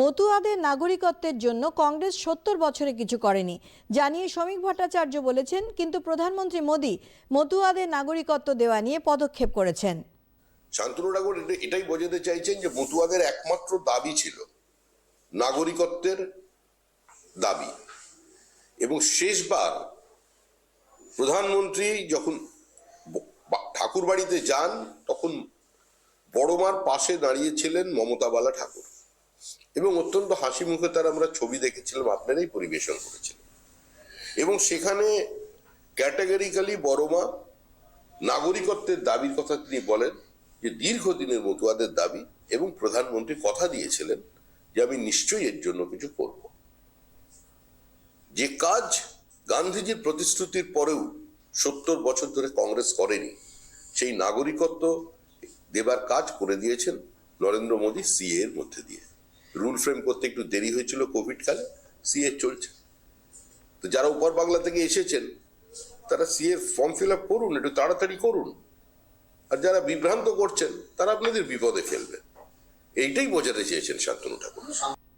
মতুয়াদের নাগরিকত্বের জন্য কংগ্রেস সত্তর বছরে কিছু করেনি, জানিয়ে শ্রমিক ভট্টাচার্য বলেছেন, কিন্তু প্রধানমন্ত্রী মোদী মতুয়াদের নাগরিকত্ব দেওয়া নিয়ে পদক্ষেপ করেছেন। শান্তনু ঠাকুর এটাই বোঝাতে চাইছেন যে মতুয়াদের একমাত্র দাবি ছিল নাগরিকত্বের দাবি। এবং শেষবার প্রধানমন্ত্রী যখন ঠাকুর বাড়িতে যান, তখন বড়মার পাশে দাঁড়িয়েছিলেন মমতা বালা ঠাকুর। এবং অত্যন্ত হাসি মুখে তার আমরা ছবি দেখেছিলাম, আপনারাই পরিবেশন করেছিলেন। এবং সেখানে ক্যাটাগরিক্যালি বড়মা নাগরিকত্বের দাবির কথা তিনি বলেন, যে দীর্ঘদিনের মতুয়াদের দাবি এবং প্রধানমন্ত্রী কথা দিয়েছিলেন যে আমি নিশ্চয়ই এর জন্য কিছু করব। যে কাজ গান্ধীজির প্রতিশ্রুতির পরেও সত্তর বছর ধরে কংগ্রেস করেনি, সেই নাগরিকত্ব দেবার কাজ করে দিয়েছেন নরেন্দ্র মোদী সিএ এর মধ্যে দিয়ে। রুল ফ্রেম করতে একটু দেরি হয়েছিল কোভিড কালে সিএ চলছে। তো যারা উপর বাংলা থেকে এসেছেন, তারা সিএ ফর্ম ফিল আপ করুন, একটু তাড়াতাড়ি করুন। আর যারা বিভ্রান্ত করছেন, তারা আপনাদের বিপদে ফেলবে এইটাই বোঝাতে চেয়েছেন শান্তনু ঠাকুর।